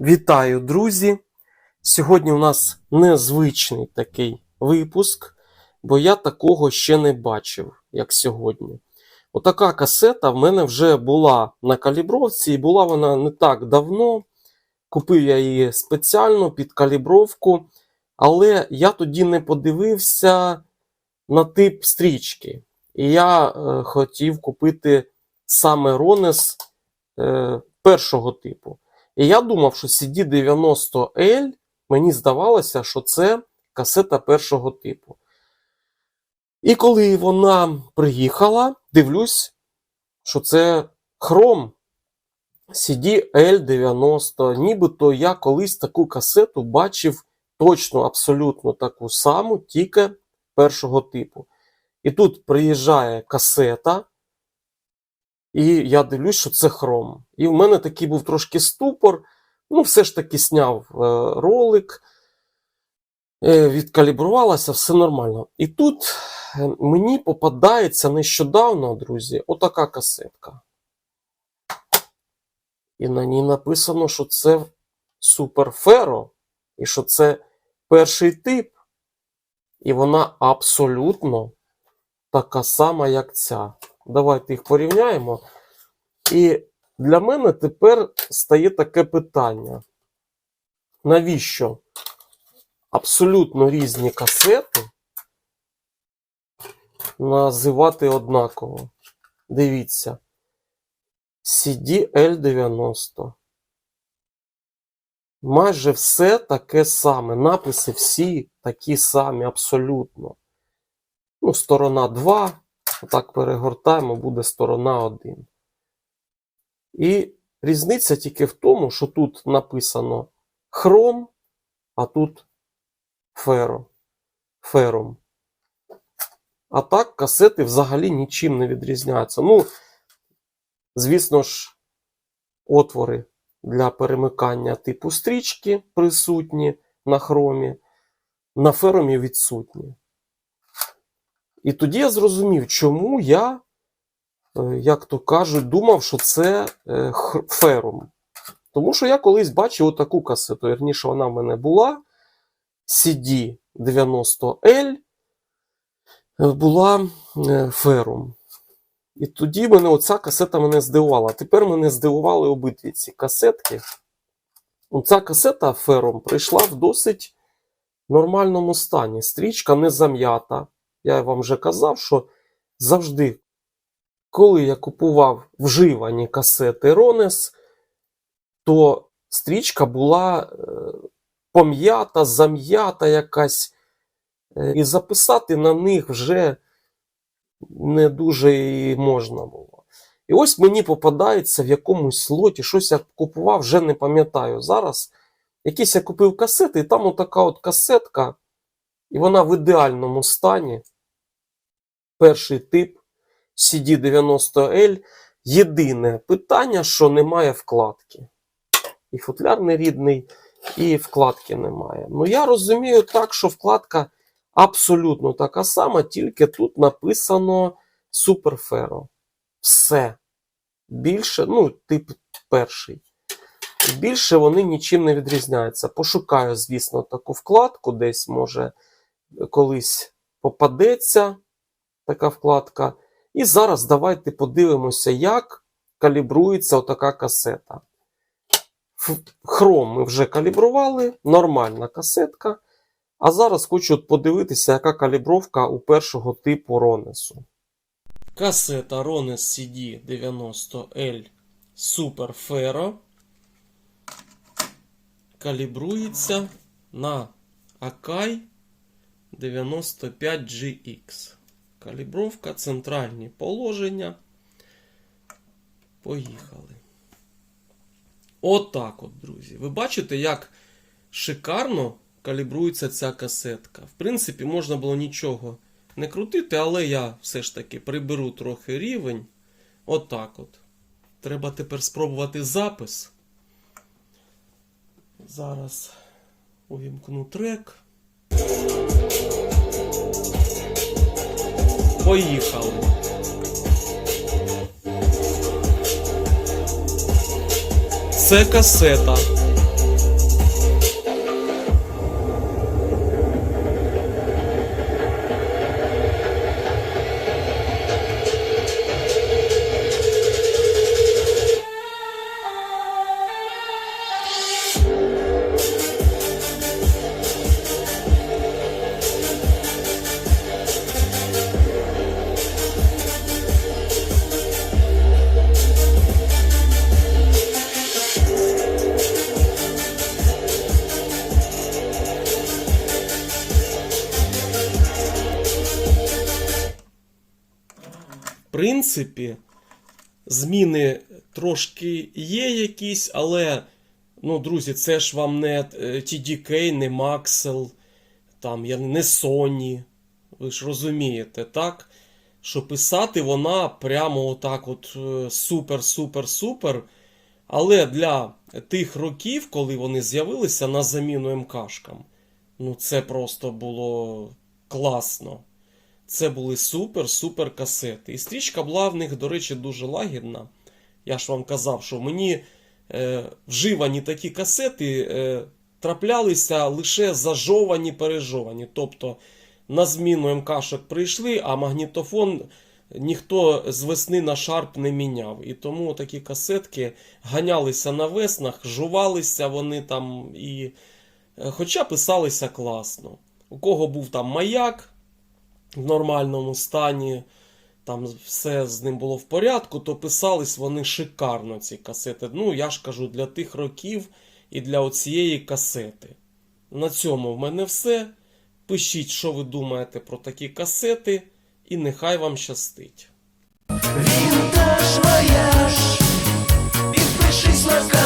Вітаю, друзі! Сьогодні у нас незвичний такий випуск, бо я такого ще не бачив, як сьогодні. Отака касета в мене вже була на калібровці, і була вона не так давно. Купив я її спеціально під калібровку, але я тоді не подивився на тип стрічки. І я е, хотів купити саме Ронес е, першого типу. І я думав, що CD90L, мені здавалося, що це касета першого типу. І коли вона приїхала, дивлюсь, що це хром CD-L90. Нібито я колись таку касету бачив точно, абсолютно таку саму, тільки першого типу. І тут приїжджає касета. І я дивлюсь, що це хром. І в мене такий був трошки ступор. Ну, все ж таки сняв е, ролик, е, відкалібрувалося, все нормально. І тут е, мені попадається нещодавно, друзі, отака касетка. І на ній написано, що це суперферо, і що це перший тип. І вона абсолютно така сама, як ця. Давайте їх порівняємо. І для мене тепер стає таке питання: навіщо абсолютно різні касети називати однаково? Дивіться. CD-L90. Майже все таке саме. Написи всі такі самі, абсолютно. Ну, сторона 2. Отак перегортаємо, буде сторона 1. І різниця тільки в тому, що тут написано хром, а тут феро. фером. А так касети взагалі нічим не відрізняються. Ну, звісно ж, отвори для перемикання типу стрічки присутні на хромі, на феромі відсутні. І тоді я зрозумів, чому я, е, як то кажуть, думав, що це е, ферум. Тому що я колись бачив отаку касету. Вірніше, вона в мене була. CD90L е, була е, ферум. І тоді мене оця касета мене здивувала. Тепер мене здивували обидві ці касетки. Оця касета ферум прийшла в досить нормальному стані. Стрічка не зам'ята. Я вам вже казав, що завжди, коли я купував вживані касети Ронес, то стрічка була е, пом'ята, зам'ята якась, е, і записати на них вже не дуже і можна було. І ось мені попадається в якомусь слоті, щось я купував, вже не пам'ятаю зараз. Якісь я купив касети, і там отака от касетка, і вона в ідеальному стані. Перший тип CD90L. Єдине питання, що немає вкладки. І футляр не рідний, і вкладки немає. Ну, я розумію так, що вкладка абсолютно така сама, тільки тут написано Superfero. Все. Більше, ну, тип перший. Більше вони нічим не відрізняються. Пошукаю, звісно, таку вкладку, десь, може, колись попадеться така вкладка. І зараз давайте подивимося, як калібрується отака касета. Хром ми вже калібрували, нормальна касетка. А зараз хочу подивитися, яка калібровка у першого типу Ронесу. Касета Rones CD90L Super Ferro калібрується на Akai 95GX. Калібровка, центральні положення. Поїхали. Отак от, друзі. Ви бачите, як шикарно калібрується ця касетка. В принципі, можна було нічого не крутити, але я все ж таки приберу трохи рівень. Отак от. Треба тепер спробувати запис. Зараз увімкну трек. Поїхали. Це касета принципі, зміни трошки є якісь, але, ну, друзі, це ж вам не е, TDK, не Maxell, там, не Sony. Ви ж розумієте, так? Що писати вона прямо отак от е, супер, супер, супер. Але для тих років, коли вони з'явилися на заміну МКшкам, ну це просто було класно. Це були супер-супер касети. І стрічка була в них, до речі, дуже лагідна. Я ж вам казав, що мені е, вживані такі касети е, траплялися лише зажовані, пережовані. Тобто на зміну МКшок прийшли, а магнітофон ніхто з весни на шарп не міняв. І тому такі касетки ганялися на веснах, жувалися вони там і. е, Хоча писалися класно. У кого був там маяк в нормальному стані, там все з ним було в порядку, то писались вони шикарно, ці касети. Ну, я ж кажу, для тих років і для оцієї касети. На цьому в мене все. Пишіть, що ви думаєте про такі касети, і нехай вам щастить. Вінтаж вояж, підпишись на.